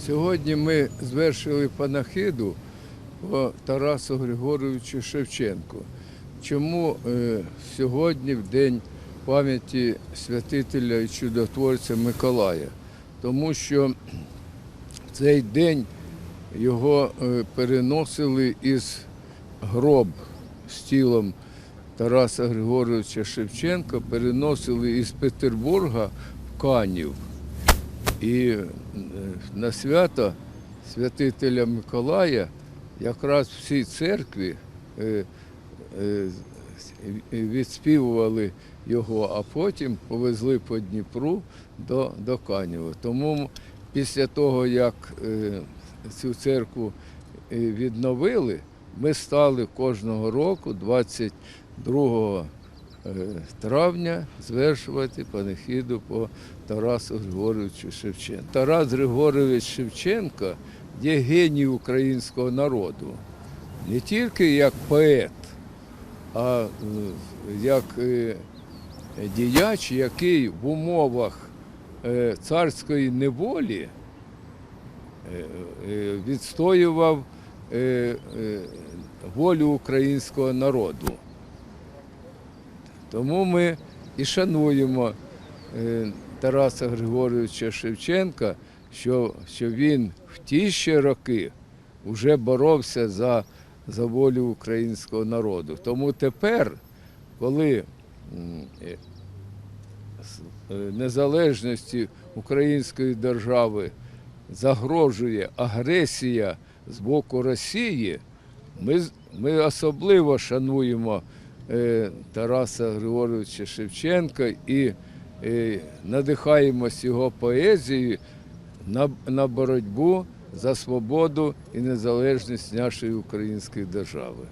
Сьогодні ми звершили панахиду по Тарасу Григоровичу Шевченку. Чому е, сьогодні, в день пам'яті святителя і чудотворця Миколая? Тому що в цей день його е, переносили із гроб з тілом Тараса Григоровича Шевченка, переносили із Петербурга в Канів. І е, на свято святителя Миколая якраз в цій церкві е, е, відспівували його, а потім повезли по Дніпру до, до Канєва. Тому після того, як цю церкву відновили, ми стали кожного року, 22 е, травня, звершувати панихіду по Тарасу Григоровичу Шевченку. Тарас Григорович Шевченко є геній українського народу. Не тільки як поет, а е, як е, діяч, який в умовах е, царської неволі відстоював волю українського народу. Тому ми і шануємо е, Тараса Григоровича Шевченка, що, що він в ті ще роки вже боровся за, за волю українського народу. Тому тепер, коли е, е, незалежності української держави загрожує агресія з боку Росії, ми, ми особливо шануємо Тараса Григоровича Шевченка і е, надихаємось його поезією на боротьбу за свободу і незалежність нашої української держави.